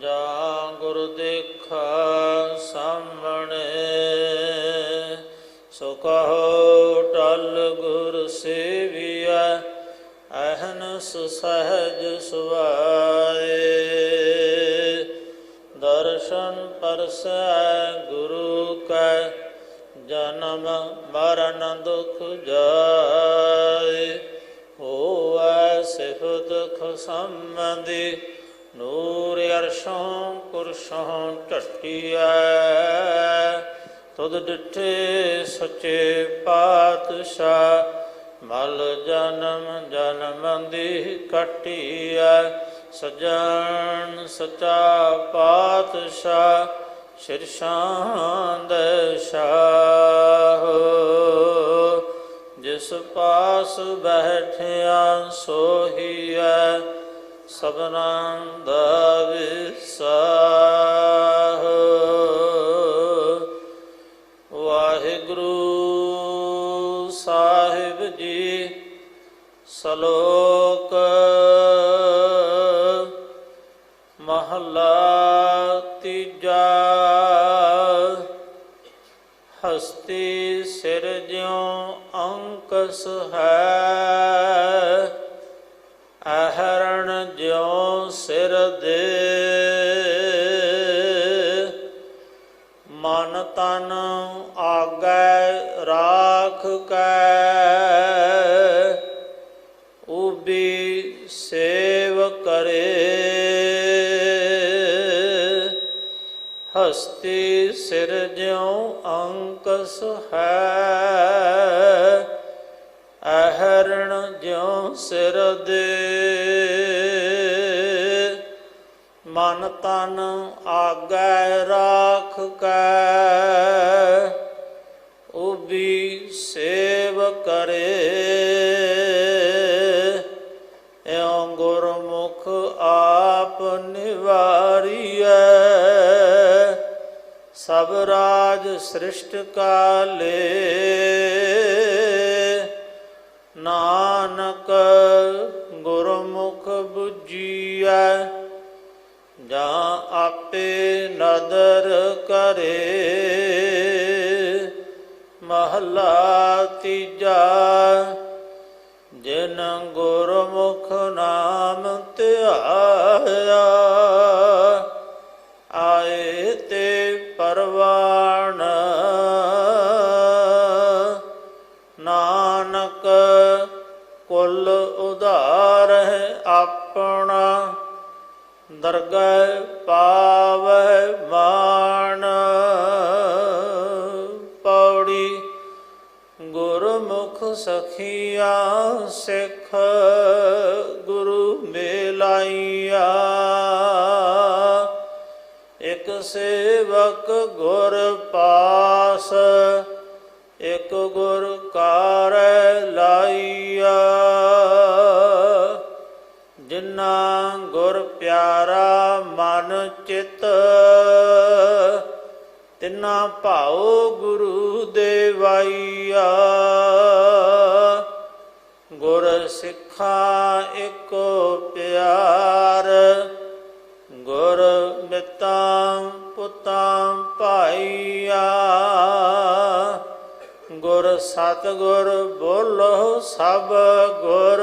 ਜਾ ਗੁਰ ਦੇਖਾ ਸਾਹਮਣੇ, ਸੋ ਕਹੋ ਟਲ ਗੁਰ ਸੇਵੀਐ ਅਹਨਸ ਸਹਜ ਸੁਭਾਏ ਦਰਸ਼ਨ ਪਰਸੈ ਗੁਰੂ ਕੈ, ਜਨਮ ਮਰਨ ਦੁਖ ਜਾਏ। ਹੋਵੈ ਸਿਫਤ ਖਸਮਦੀ ਨੂਰ ਅਰਸ਼ੋਂ ਕੁਰਸ਼ੋਂ ਝਟਿਐ ਤੁਧ ਡਿਠੇ ਸੱਚੇ ਪਾਤਸ਼ਾਹ, ਮਲ ਜਨਮ ਜਨਮ ਦੀ ਕਟਿਐ ਸਜਣ ਸਚਾ ਪਾਤਸ਼ਾਹ ਸ਼ਿਰਸ਼ਾਂ ਸ਼ਾਹ। ਜਿਸ ਪਾਸ ਬੈਠਿਆ ਸੋਹੀਐ ਸਭਨਾਂ ਦਾ ਵਿਸਾਹ। ਵਾਹਿਗੁਰੂ ਸਾਹਿਬ ਜੀ ਸ਼ਲੋਕ ਮਹਲਾ ਤੀਜਾ। ਹਸਤੀ ਸਿਰ ਜਿਉ ਅੰਕਸ ਹੈ। ਅਹਰਣ ਜਿਉ ਸਿਰ ਦੇ। ਮਨ ਤਨ ਆਗੈ ਰਾਖ ਕੈ। ਉਬੀ ਸੇਵ ਕਰੇ। ਹਸਤੀ ਸਿਰ ਜਿਉ ਅੰਕਸ ਹੈ। ਅਹਰਣ ਜਿਉ ਸਿਰ ਦੇ ਮਨ ਤਨ ਆਗੈ ਰਾਖ ਕੈ, ਉਬੀ ਸੇਵ ਕਰੇ। ਇਉ ਗੁਰਮੁਖ ਆਪ ਨਿਵਾਰੀਐ, ਸਭ ਰਾਜ ਸ੍ਰਿਸ਼ਟ ਕਾਲੇ। ਨਾ ਨਾਨਕ ਗੁਰਮੁਖ 부ਜੀਐ ਜਾਂ ਆਪੇ ਨਦਰ ਕਰੇ। ਮਹਲਾ ਤੀਜਾ, ਜਿਨ ਗੁਰਮੁਖ ਨਾਮ ਧਿਆਇਆ, ਆਏ ਤੇ ਪਰਵਾ ਕੁਲ ਉਧਾਰ ਹੈ ਆਪਣਾ, ਦਰਗਹਿ ਪਾਵਹਿ ਮਾਨ ਪੌੜੀ ਗੁਰਮੁਖ ਸਖੀਆਂ ਸਿੱਖ ਗੁਰੂ ਮੇਲਾਈਆ। ਇਕ ਸੇਵਕ ਗੁਰ ਪਾਸ, ਇਕ ਗੁਰ ਕਾਰ ਲਾਈਆ। ਜਿਨਾ ਗੁਰ ਪਿਆਰਾ ਮਨ ਚਿਤ, ਤਿਨਾ ਭਾਉ ਗੁਰੂ ਦੇਵਾਈਆ। ਗੁਰ ਸਿੱਖਾ ਏਕੋ ਪਿਆਰ, ਗੁਰ ਮਿਤਾਂ ਪੁੱਤਾਂ ਭਾਈਆ। ਗੁਰ ਸਤਗੁਰ ਬੋਲੋ ਸਭ ਗੁਰ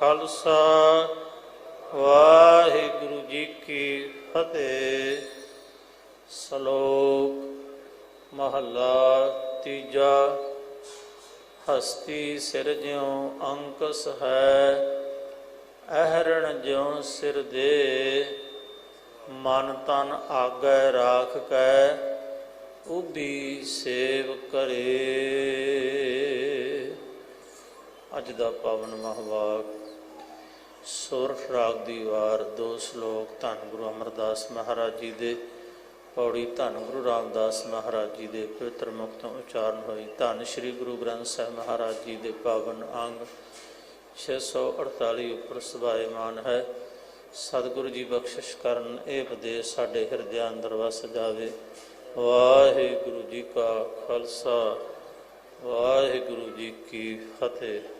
ਖਾਲਸਾ, ਵਾਹਿਗੁਰੂ ਜੀ ਕੀ ਫਤਿਹ। ਸ਼ਲੋਕ, ਮਹਲਾ ਤੀਜਾ। ਹਸਤੀ ਸਿਰ ਜਿਉ ਅੰਕਸ ਹੈ, ਅਹਰਣ ਜਿਉ ਸਿਰ ਦੇ। ਮਨ ਤਨ ਆਗੈ ਰਾਖ ਕੈ ਉਬੀ ਸੇਵ ਕਰੇ। ਅੱਜ ਦਾ ਪਾਵਨ ਮਹਵਾਕ। ਸੋਰਠ ਰਾਗ ਦੀ ਵਾਰ, ਦੋ ਸ਼ਲੋਕ ਧੰਨ ਗੁਰੂ ਅਮਰਦਾਸ ਮਹਾਰਾਜ ਜੀ ਦੇ ਪੌੜੀ। ਧੰਨ ਗੁਰੂ ਰਾਮਦਾਸ ਮਹਾਰਾਜ ਜੀ ਦੇ ਪਵਿੱਤਰ ਮੁਖ ਤੋਂ ਉਚਾਰਨ ਹੋਈ। ਧੰਨ ਸ੍ਰੀ ਗੁਰੂ ਗ੍ਰੰਥ ਸਾਹਿਬ ਮਹਾਰਾਜ ਜੀ ਦੇ ਪਾਵਨ ਅੰਗ। 648 ਉੱਪਰ ਸਭਾਇਮਾਨ ਹੈ। ਸਤਿਗੁਰੂ ਜੀ ਬਖਸ਼ਿਸ਼ ਕਰਨ, ਇਹ ਉਪਦੇਸ਼ ਸਾਡੇ ਹਿਰਦਿਆਂ ਅੰਦਰ ਵਸ ਜਾਵੇ। ਵਾਹਿਗੁਰੂ ਜੀ ਕਾ ਖਾਲਸਾ, ਵਾਹਿਗੁਰੂ ਜੀ ਕੀ ਫਤਿਹ।